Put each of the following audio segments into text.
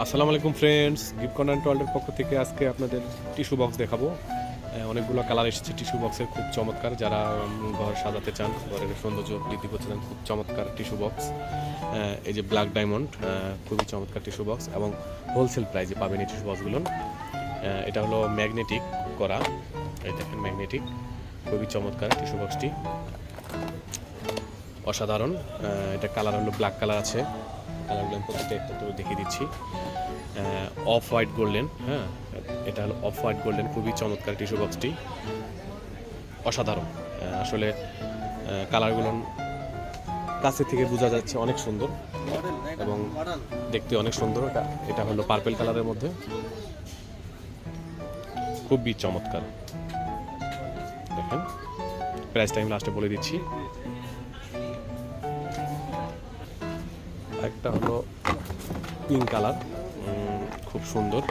আসসালামু আলাইকুম friends gift corner ওয়ার্ল্ডের পক্ষ থেকে আজকে আপনাদের টিস্যু বক্স দেখাবো। অনেকগুলো কালার এসেছে টিস্যু বক্সের খুব চমৎকার। যারা ঘর সাজাতে চান, ঘরের সৌন্দর্য বৃদ্ধি করতে চান, খুব চমৎকার টিস্যু বক্স এই যে ব্ল্যাক ডায়মন্ড খুবই চমৎকার টিস্যু বক্স এবং হোলসেল প্রাইজে পাবেন এই টিস্যু বক্সগুলো এটা হলো ম্যাগনেটিক করা। এই দেখেন ম্যাগনেটিক খুবই চমৎকার টিস্যু বক্সটি অসাধারণ। এটা কালার হলো ব্ল্যাক কালার আছে। কালারগুলো আমি প্রত্যেকটা একটা করে দেখিয়ে দিচ্ছি। অফ হোয়াইট গোল্ডেন হ্যাঁ? এটা হলো অফ হোয়াইট গোল্ডেন খুবই চমৎকার টিস্যু বক্সটি অসাধারণ। আসলে কালারগুলো কাছে থেকে বোঝা যাচ্ছে অনেক সুন্দর এবং দেখতে অনেক সুন্দর। এটা এটা হলো পার্পেল কালারের মধ্যে। খুবই চমৎকার। দেখেন প্রাইস টাইম লাস্টে বলে দিচ্ছি। একটা হলো পিঙ্ক কালার খুব সুন্দর।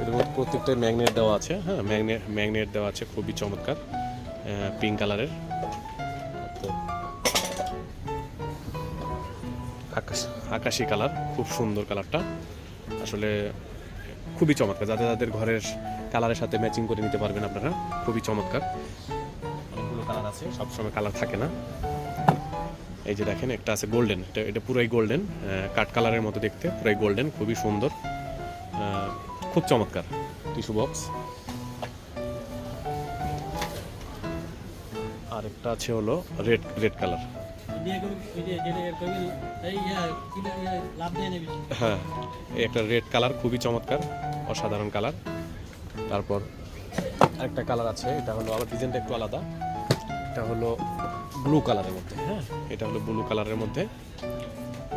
এর মধ্যে প্রত্যেকটাই ম্যাগনেট দেওয়া আছে। হ্যাঁ ম্যাগনেট ম্যাগনেট দেওয়া আছে, খুবই চমৎকার পিঙ্ক কালারের আকাশ, আকাশি কালার খুব সুন্দর কালারটা আসলে খুবই চমৎকার। যাদের যাদের ঘরের কালারের সাথে ম্যাচিং করে নিতে পারবেন আপনারা, খুবই চমৎকার। কালার আছে। সবসময় কালার থাকে না। এই যে দেখেন, একটা আছে গোল্ডেন এটা এটা পুরাই গোল্ডেন কাট কালারের মতো দেখতে, পুরাই গোল্ডেন খুবই সুন্দর। খুব চমৎকার। Tissue box. আর একটা আছে হলো রেড রেড কালার হ্যাঁ একটা রেড কালার খুবই চমৎকার, অসাধারণ কালার তারপর আরেকটা কালার আছে, এটা হলো আবার ডিজাইনটা একটু আলাদা। এটা হলো ব্লু কালারের মধ্যে হ্যাঁ? এটা হলো ব্লু কালারের মধ্যে।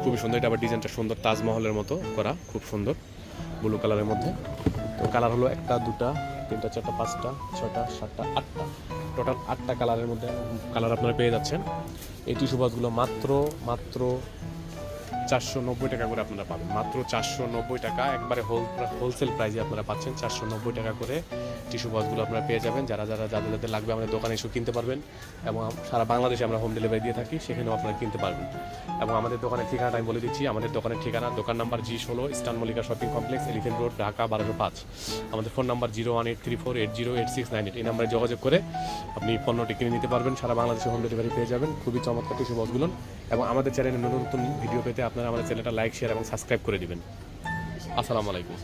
খুবই সুন্দর, এটা আবার ডিজাইনটা সুন্দর, তাজমহলের মতো করা, খুব সুন্দর ব্লু কালারের মধ্যে। তো কালার হলো একটা, দুটা, তিনটা, চারটা, পাঁচটা ছটা সাতটা, আটটা। টোটাল আটটা কালারের মধ্যে কালার আপনারা পেয়ে যাচ্ছেন। এই টিস্যু বাসগুলো মাত্র মাত্র চারশো নব্বই টাকা করে আপনারা পাবেন। মাত্র চারশো নব্বই টাকা, একবারে হোল হোলসেল প্রাইসে আপনারা পাচ্ছেন চারশো নব্বই টাকা করে টিস্যু বক্সগুলো আপনারা পেয়ে যাবেন। যারা যারা যাদের যাদের লাগবে আমাদের দোকানে এসে কিনতে পারবেন এবং সারা বাংলাদেশে আমরা হোম ডেলিভারি দিয়ে থাকি, সেখানেও আপনারা কিনতে পারবেন। এবং আমাদের দোকানের ঠিকানাটা আমি বলে দিচ্ছি। আমাদের দোকানের ঠিকানা, দোকান নাম্বার জি ষোলো, eastern Mallika shopping complex, elephant road, Dhaka বারোশো পাঁচ। আমাদের phone number zero one eight three four eight zero eight six nine eight. এই নাম্বারে যোগাযোগ করে আপনি পণ্যটি কিনে নিতে পারবেন। সারা বাংলাদেশে হোম ডেলিভারি পেয়ে যাবেন। খুবই চমৎকার টিস্যু বক্সগুলো। এবং আমাদের চ্যানেলে নতুন নতুন ভিডিও পেতে আপনারা আমাদের চ্যানেলটা লাইক, শেয়ার এবং সাবস্ক্রাইব করে দিবেন। আসসালামু আলাইকুম।